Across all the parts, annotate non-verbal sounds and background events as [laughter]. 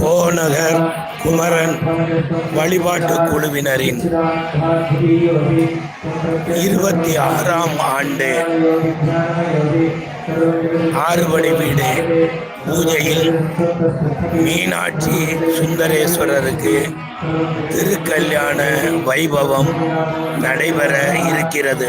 கோநகர் குமரன் வழிபாட்டு குழுவினரின் இருபத்தி ஆறாம் ஆண்டு ஆறுபடை வீடு. பூஜையில் மீனாட்சி சுந்தரேஸ்வரருக்கு திருக்கல்யாண வைபவம் நடைபெற இருக்கிறது.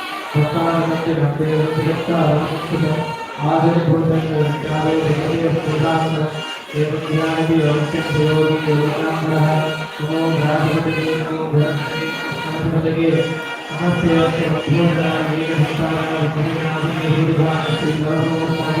ఉత్తానంటే భక్తి ఆదని పూర్వంగా వెంటాడే విజయ ప్రధాన దేవజ్ఞానికి యోగ్యం ప్రయోగి యోగాంధ్ర నమో భ్రాతపతికి నమో భ్రాతపతికి నమస్తే భక్తి భక్తాన విజయ భక్తాన విజయ నాథ శ్రీ గౌరవ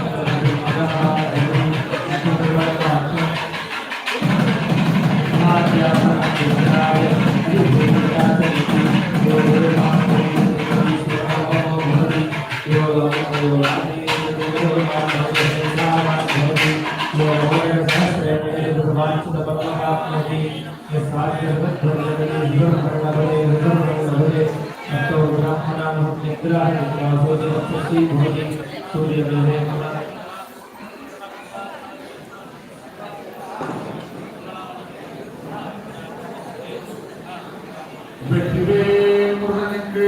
வெற்றிவேல் முருகனுக்கு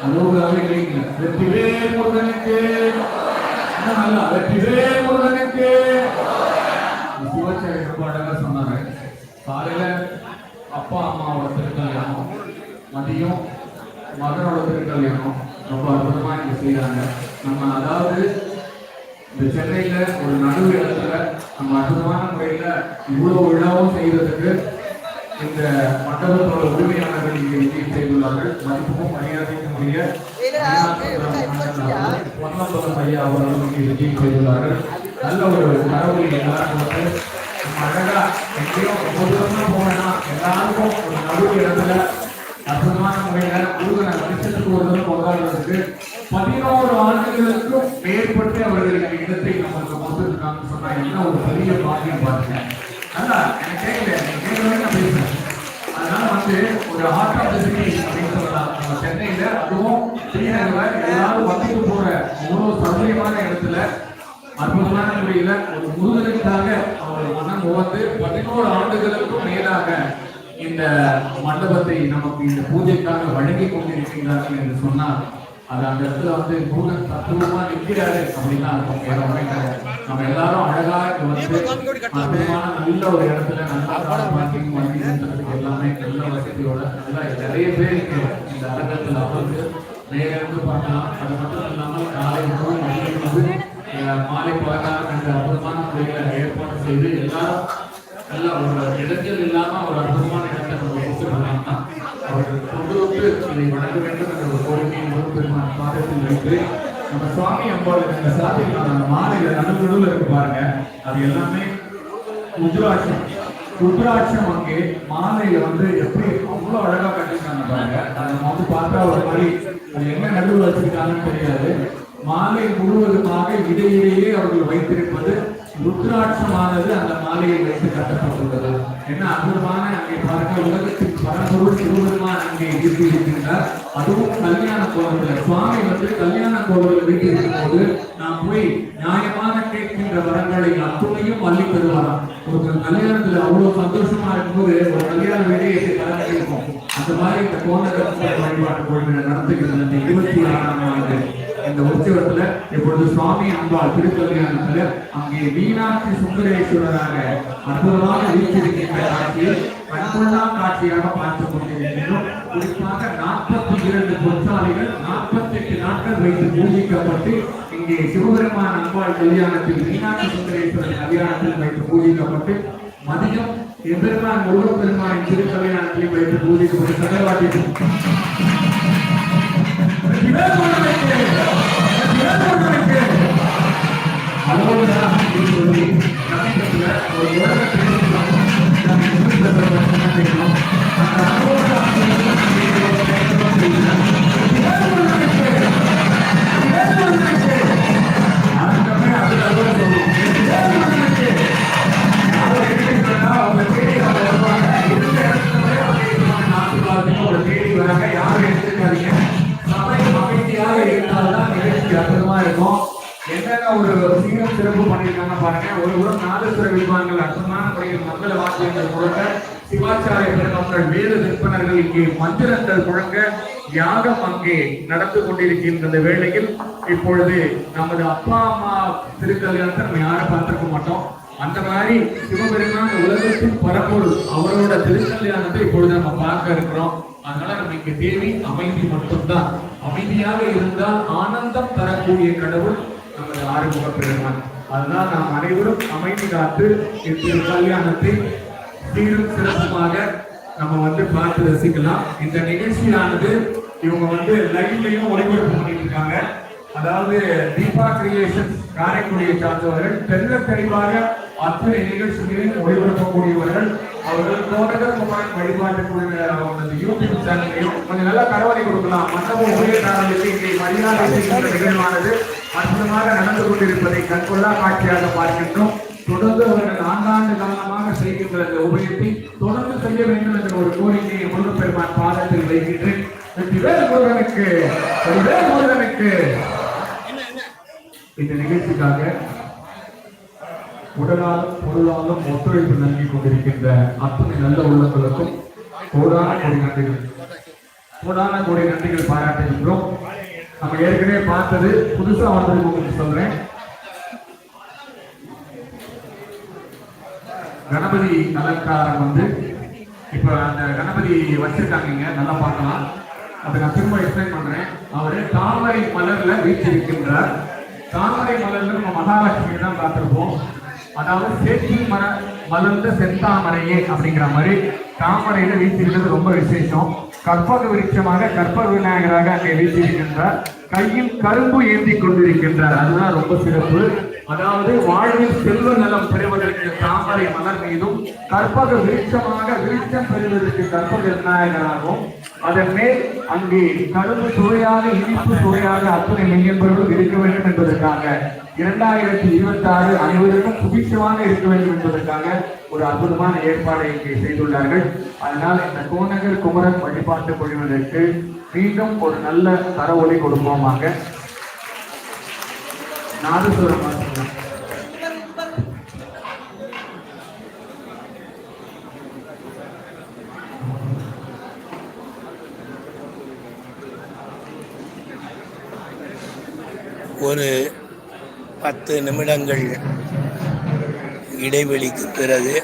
அலோகராக கிடைக்கல வெற்றிவேல் முருகனுக்கு இன்னும் நல்லா வெற்றிவேல் முருகனுக்கு சிவாச்சாரிய ரொம்ப அழகா சொன்னாங்க காலையில அப்பா அம்மாவோட திருக்கல்யாணம். மதியம் மகனோட திருக்கல்யாணம். ரொம்ப அற்புதமா இங்க செய்யறாங்க நம்ம அதாவது இந்த சென்னையில ஒரு நடு இடத்துல நம்ம அற்புதமான முறையில இவ்வளவு விழாவும் செய்யறதுக்கு இந்த மண்டபத்தோட உரிமையாளர்கள் இங்கே விஜயம் செய்துள்ளார்கள். மதிப்புக்கும் மரியாதைக்கும் உரிய பொன்னம்பலம் ஐயா அவர்களும் இங்கே விஜயம் செய்துள்ளார்கள். நல்ல ஒரு கடவுள் எல்லாரும் அழகா எங்கேயோ ரொம்ப தூரமா போனா எல்லாருக்கும் ஒரு நடு இடத்துல அற்புதமான முறையில முருகனை வருஷத்துக்கு ஒரு தடவை கொண்டாடுறதுக்கு பதினோரு ஆண்டுகளுக்கும் மேற்பட்டு அவர்கள் இடத்தை நம்மளுக்கு கொடுத்துருக்காங்கன்னு சொன்னா என்ன ஒரு பெரிய பாக்கியம் பாருங்க நல்லா எனக்கு கேட்கல எனக்கு கேட்கவே நான் பேசுறேன் அதனால வந்து ஒரு ஹார்ட் ஆஃப் த சிட்டி அப்படின்னு சொல்லலாம் நம்ம சென்னையில அதுவும் ஸ்ரீநகர்ல எல்லாரும் வந்துட்டு போற அவ்வளவு சௌகரியமான இடத்துல முறையில ஒரு முருகனுக்காக அவர் மனம் உவந்து பதினோரு ஆண்டுகளுக்கும் மேலாக இந்த மண்டபத்தை நமக்கு இந்த பூஜைக்காக வழங்கி கொண்டிருக்கின்றார்கள் என்று சொன்னால் அது அந்த இடத்துல வந்து நூலன் தத்துவமா நிற்கிறாரு அப்படின்னு வேற கிடையாது. நம்ம எல்லாரும் அழகா இங்க வந்து அற்புதமான நல்ல ஒரு இடத்துல நல்ல பார்க்கிங் வண்டி நிறுத்துறதுக்கு எல்லாமே நல்ல வசதியோட நல்லா நிறைய பேர் இங்க இந்த அரங்கத்தில் அமர்ந்து நேரிலிருந்து பார்க்கலாம். அது மட்டும் இல்லாமல் காலை உணவு மாலை பார்க்கலாம் என்ற அற்புதமான முறைகளை ஏற்பாடு செய்து எல்லாரும் நல்ல அவரோட இடத்தில் இல்லாமல் ஒரு அற்புதமான இடத்தை நம்ம கொடுத்துருக்காங்கன்னா அவர்கள் கொண்டு வந்து இதை வழங்க வேண்டும் என்ற ஒரு கோரிக்கையை முருகப்பெருமான் பாதத்தில் வைத்து நம்ம சுவாமி அம்பாள் இந்த சாத்தியம் மாலையில நடுநடுவில் இருக்கு பாருங்க. அது எல்லாமே உத்ராட்சம் ருத்ராட்சம் அங்கே மாலையில வந்து எப்படி அவ்வளோ அழகா கட்டிருக்காங்க பாருங்க. அதை நம்ம வந்து பார்த்தா ஒரு மாதிரி அது என்ன நடுவில் வச்சிருக்காங்கன்னு தெரியாது. மாலை முழுவதுமாக இடையிலேயே அவர்கள் வைத்திருப்பது ருத்ராட்சமானது அந்த மாலையை வைத்து கட்டப்பட்டுள்ளது. என்ன அற்புதமான அங்கே பாருங்க உலகத்தின் பரம்பொருள் சிவபெருமான் அங்கே இருக்கு இருக்கின்றார் அதுவும் கல்யாண கோலத்துல சுவாமி வந்து கல்யாண கோவில் வீட்டு இருக்கும்போது நாம் போய் நியாயமான கேட்கின்ற வரங்களை அத்துணையும் அள்ளி தருவாராம். ஒரு கல்யாணத்துல அவ்வளவு சந்தோஷமா இருக்கும்போது ஒரு கல்யாண வேலையை கலந்து இருக்கும் அந்த மாதிரி இந்த கோணகத்தை வழிபாட்டு கொள்கை நடத்துகிறது இருபத்தி ஆறாம் ஆண்டு இந்த உற்சவத்துல இப்பொழுது சுவாமி அம்பாள் திருக்கல்யாணத்துல அங்கே மீனாட்சி சுந்தரேஸ்வரராக அற்புதமாக வீற்றிருக்கின்ற காட்சியை கண்கொள்ளா காட்சியாக பார்த்து கொண்டிருக்கின்றோம். குறிப்பாக நாற்பத்தி இரண்டு பொற்சாலைகள் நாற்பத்தி எட்டு நாட்கள் வைத்து பூஜிக்கப்பட்டு இங்கே சிவபெருமான் அம்பாள் கல்யாணத்தில் மீனாட்சி சுந்தரேஸ்வரர் கல்யாணத்தில் வைத்து பூஜிக்கப்பட்டு மதியம் எம்பெருமான் முருகப்பெருமானின் திருக்கல்யாணத்தில் வைத்து பூஜிக்கப்பட்டு சதவாட்டி யாரும் [laughs] பாருங்க. ஒரு புறம் நாதஸ்வர விடுவாங்கள் அற்புதமான முறையில் மங்கள வாக்கியங்கள் கொடுக்க சிவாச்சாரிய பெருமக்கள் வேத விற்பனர்கள் இங்கே மந்திரங்கள் முழங்க யாகம் அங்கே நடந்து கொண்டிருக்கின்ற இந்த வேளையில் இப்பொழுது நமது அப்பா அம்மா திருக்கல்யாணத்தை நம்ம யாரும் பார்த்திருக்க மாட்டோம். அந்த மாதிரி சிவபெருமான் உலகத்தின் பரப்பொருள் அவரோட திருக்கல்யாணத்தை இப்பொழுது நம்ம பார்க்க இருக்கிறோம். அதனால நமக்கு தேவை அமைதி மட்டும்தான். அமைதியாக இருந்தால் ஆனந்தம் தரக்கூடிய கடவுள் நமது ஆறுமுக பெருமான் அதனால் நாம் அனைவரும் அமைதி காத்து இத்திரு கல்யாணத்தை சீரும் சிறப்புமாக நம்ம வந்து பார்த்து ரசிக்கலாம். இந்த நிகழ்ச்சியானது இவங்க வந்து லைவ்லையும் ஒளிபரப்பு பண்ணிட்டு இருக்காங்க. அதாவது தீபா கிரியேஷன் காரைக்குடியை சார்ந்தவர்கள் தெல்ல தெளிவாக அத்தனை நிகழ்ச்சிகளில் ஒளிபரப்பக்கூடியவர்கள். அவர்கள் தோட்டகர் குமாரன் வழிபாட்டு குழுவினர் யூடியூப் சேனலையும் கொஞ்சம் நல்லா கரவணை கொடுக்கலாம். மண்டப உபயதாரர்களுக்கு இங்கே மரியாதை நிகழ்வானது. அற்புதமாக நடந்து கொண்டிருப்பதை கண்கொள்ளா காட்சியாக பார்க்கின்றோம். தொடர்ந்து அவர்கள் நான்காண்டு காலமாக செய்கின்ற அந்த உபயத்தை தொடர்ந்து செய்ய வேண்டும் என்ற ஒரு கோரிக்கையை முருகப்பெருமான் பாதத்தில் வைக்கின்றேன். வெற்றிவேல் முருகனுக்கு வெற்றிவேல் முருகனுக்கு. இந்த நிகழ்ச்சிக்காக உடலாலும் பொருளாலும் ஒத்துழைப்பு நல்கி கொண்டிருக்கின்ற அத்தனை நல்ல உள்ளங்களுக்கும் கோடான கோடி நன்றிகள். கோடான கோடி நன்றிகள் பாராட்டுகின்றோம். நம்ம ஏற்கனவே பார்த்தது புதுசா வந்தது உங்களுக்கு சொல்றேன். கணபதி அலங்காரம் வந்து இப்ப அந்த கணபதி வச்சிருக்காங்க நல்லா பார்க்கலாம். அதை நான் திரும்ப எக்ஸ்பிளைன் பண்றேன். அவரு தாமரை மலர்ல வீச்சிருக்கின்றார் தாமரை மலர்ல நம்ம மகாலட்சுமி தான் பார்த்துருப்போம். அதாவது சேத்தி மர மலர்ந்த செந்தாமரையே அப்படிங்கிற மாதிரி தாமரையில வீசிருக்கிறது ரொம்ப விசேஷம். கற்பக விருட்சமாக கற்பக விநாயகராக அங்கே வீசியிருக்கின்றார் கையில் கரும்பு ஏந்தி கொண்டிருக்கின்றார். அதுதான் ரொம்ப சிறப்பு. அதாவது வாழ்வில் செல்வ நலம் பெறுவதற்கு தாமரை மலர் மீதும் கற்பக விருட்சமாக விருட்சம் பெறுவதற்கு கற்பக விநாயகராகவும் அதன் மேல் அங்கே கரும்பு சுவையாக இனிப்பு சுவையாக அத்தனை மெய்யன்பர்களும் இருக்க வேண்டும் என்பதற்காக இரண்டாயிரத்தி இருபத்தி ஆறு அனைவருக்கும் சுபிட்சமாக இருக்க வேண்டும் என்பதற்காக ஒரு அற்புதமான ஏற்பாடை இங்கே செய்துள்ளார்கள். அதனால் இந்த கோநகர் குமரன் வழிபாட்டு குழுவினருக்கு மீண்டும் ஒரு நல்ல தர ஒளி கொடுப்போமாக. நாதசுரம் ஒரு பத்து நிமிடங்கள் இடைவெளிக்கு பிறகு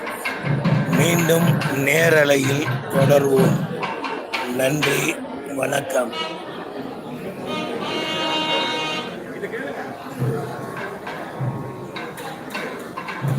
மீண்டும் நேரலையில் தொடர்வோம். நன்றி வணக்கம்.